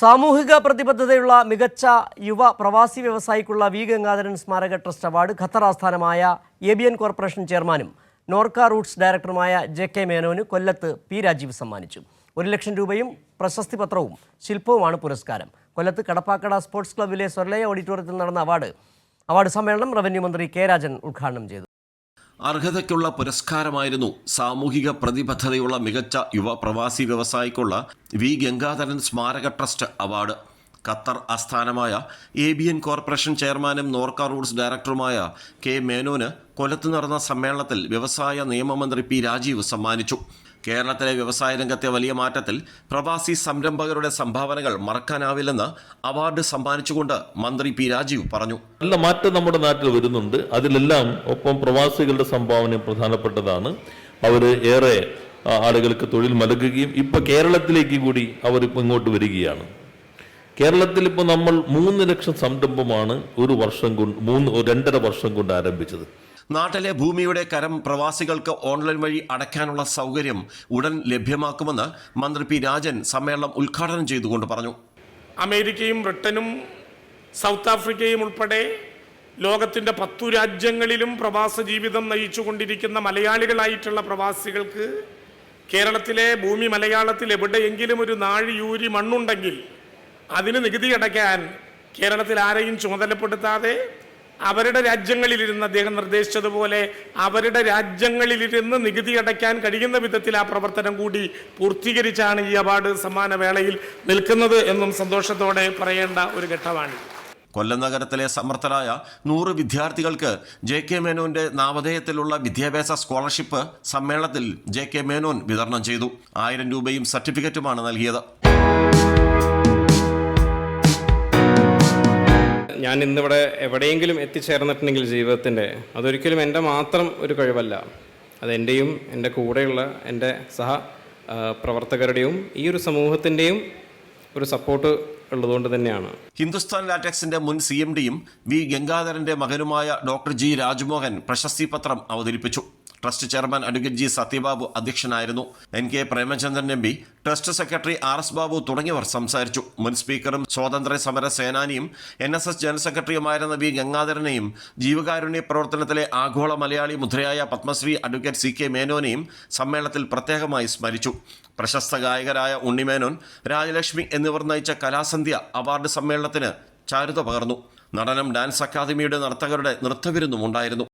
സാമൂഹിക പ്രതിബദ്ധതയുള്ള മികച്ച യുവ പ്രവാസി വ്യവസായിക്കുള്ള വി ഗംഗാധരൻ സ്മാരക ട്രസ്റ്റ് അവാർഡ് ഖത്തർ ആസ്ഥാനമായ എ ബി എൻ കോർപ്പറേഷൻ ചെയർമാനും നോർക്ക റൂട്ട്സ് ഡയറക്ടറുമായ ജെ കെ മേനോന് കൊല്ലത്ത് പി രാജീവ് സമ്മാനിച്ചു. ഒരു ലക്ഷം രൂപയും പ്രശസ്തി പത്രവും ശില്പവുമാണ് പുരസ്കാരം. കൊല്ലത്ത് കടപ്പാക്കട സ്പോർട്സ് ക്ലബ്ബിലെ സ്വർലയ ഓഡിറ്റോറിയത്തിൽ നടന്ന അവാർഡ് അവാർഡ് സമ്മേളനം റവന്യൂ മന്ത്രി കെ രാജൻ ഉദ്ഘാടനം ചെയ്തു. അർഹതയ്ക്കുള്ള പുരസ്കാരമായിരുന്നു സാമൂഹിക പ്രതിബദ്ധതയുള്ള മികച്ച യുവ പ്രവാസി വ്യവസായിക്കുള്ള വി ഗംഗാധരൻ സ്മാരക ട്രസ്റ്റ് അവാർഡ്. ഖത്തർ ആസ്ഥാനമായ എ ബി എൻ കോർപ്പറേഷൻ ചെയർമാനും നോർക്ക റൂട്ട്സ് ഡയറക്ടറുമായ കെ മേനോന് കൊല്ലത്ത് നടന്ന സമ്മേളനത്തിൽ വ്യവസായ നിയമമന്ത്രി പി രാജീവ് സമ്മാനിച്ചു. കേരളത്തിലെ വ്യവസായ രംഗത്തെ വലിയ മാറ്റത്തിൽ പ്രവാസി സംരംഭകരുടെ സംഭാവനകൾ മറക്കാനാവില്ലെന്ന് അവാർഡ് സമ്മാനിച്ചുകൊണ്ട് മന്ത്രി പി രാജീവ് പറഞ്ഞു. നല്ല മാറ്റം നമ്മുടെ നാട്ടിൽ വരുന്നുണ്ട്. അതിലെല്ലാം ഒപ്പം പ്രവാസികളുടെ സംഭാവന പ്രധാനപ്പെട്ടതാണ്. അവർ ഏറെ ആളുകൾക്ക് തൊഴിൽ നൽകുകയും ഇപ്പൊ കേരളത്തിലേക്ക് കൂടി അവർ ഇങ്ങോട്ട് വരികയാണ്. കേരളത്തിൽ ഇപ്പോൾ നമ്മൾ മൂന്ന് ലക്ഷം സംരംഭമാണ് ഒരു വർഷം കൊണ്ട് മൂന്ന് രണ്ടര വർഷം കൊണ്ട് ആരംഭിച്ചത്. നാട്ടിലെ ഭൂമിയുടെ കരം പ്രവാസികൾക്ക് ഓൺലൈൻ വഴി അടയ്ക്കാനുള്ള സൗകര്യം ഉടൻ ലഭ്യമാക്കുമെന്ന് മന്ത്രി പി രാജൻ സമ്മേളനം ഉദ്ഘാടനം ചെയ്തുകൊണ്ട് പറഞ്ഞു. അമേരിക്കയും ബ്രിട്ടനും സൗത്ത് ആഫ്രിക്കയും ഉൾപ്പെടെ ലോകത്തിന്റെ പത്തു രാജ്യങ്ങളിലും പ്രവാസ ജീവിതം നയിച്ചുകൊണ്ടിരിക്കുന്ന മലയാളികളായിട്ടുള്ള പ്രവാസികൾക്ക് കേരളത്തിലെ ഭൂമി മലയാളത്തിൽ എവിടെയെങ്കിലും ഒരു നാഴിയൂരി മണ്ണുണ്ടെങ്കിൽ അതിന് നികുതി അടയ്ക്കാൻ കേരളത്തിൽ ആരെയും ചുമതലപ്പെടുത്താതെ അവരുടെ രാജ്യങ്ങളിലിരുന്ന് അദ്ദേഹം നിർദ്ദേശിച്ചതുപോലെ അവരുടെ രാജ്യങ്ങളിലിരുന്ന് നികുതി അടയ്ക്കാൻ കഴിയുന്ന വിധത്തിൽ ആ പ്രവർത്തനം കൂടി പൂർത്തീകരിച്ചാണ് ഈ അവാർഡ് സമ്മാന വേളയിൽ നിൽക്കുന്നത് എന്നും സന്തോഷത്തോടെ പറയേണ്ട ഒരു ഘട്ടമാണ്. കൊല്ലം നഗരത്തിലെ സമർത്ഥരായ നൂറ് വിദ്യാർത്ഥികൾക്ക് ജെ കെ മേനോന്റെ നാമധേയത്തിലുള്ള വിദ്യാഭ്യാസ സ്കോളർഷിപ്പ് സമ്മേളനത്തിൽ ജെ കെ മേനോൻ വിതരണം ചെയ്തു. ആയിരം രൂപയും സർട്ടിഫിക്കറ്റുമാണ് നൽകിയത്. ഞാൻ ഇന്നിവിടെ എവിടെയെങ്കിലും എത്തിച്ചേർന്നിട്ടുണ്ടെങ്കിൽ ജീവിതത്തിന്റെ അതൊരിക്കലും എന്റെ മാത്രം ഒരു കഴിവല്ല. അതെന്റെയും എന്റെ കൂടെയുള്ള എന്റെ സഹ പ്രവർത്തകരുടെയും ഈ ഒരു സമൂഹത്തിന്റെയും ഒരു സപ്പോർട്ട് ഉള്ളതുകൊണ്ട് തന്നെയാണ്. ഹിന്ദുസ്ഥാൻ ലാറ്റക്സിന്റെ മുൻ സി എം ഡിയും വി ഗംഗാധരന്റെ മകനുമായ ഡോക്ടർ ജി രാജ്മോഹൻ പ്രശസ്തി പത്രം അവതരിപ്പിച്ചു. Trust chairman advocate G Sathyababu അധ്യക്ഷനായിരുന്നു. N K Premachandran M P trust secretary R S Babu തുടങ്ങിയവർ സംസാരിച്ചു. മുൻ സ്പീക്കറും സ്വാതന്ത്ര്യ സമര സേനാനിയും എൻ എസ് എസ് ജനറൽ സെക്രട്ടറിയുമായിരുന്ന വി ഗംഗാധരനെയും ജീവകാരുണ്യ പ്രവർത്തനത്തിലെ ആഗോള മലയാളി മുദ്രയായ പത്മശ്രീ അഡ്വക്കേറ്റ് സി കെ മേനോനെയും സമ്മേളനത്തിൽ പ്രത്യേകമായി സ്മരിച്ചു. പ്രശസ്ത ഗായകരായ ഉണ്ണിമേനോൻ രാജലക്ഷ്മി എന്നിവർ നയിച്ച കലാസന്ധ്യ അവാർഡ് സമ്മേളനത്തിന് ചാരുത പകർന്നു. നടനം ഡാൻസ് അക്കാദമിയുടെ നർത്തകരുടെ നൃത്തവിരുന്നും ഉണ്ടായിരുന്നു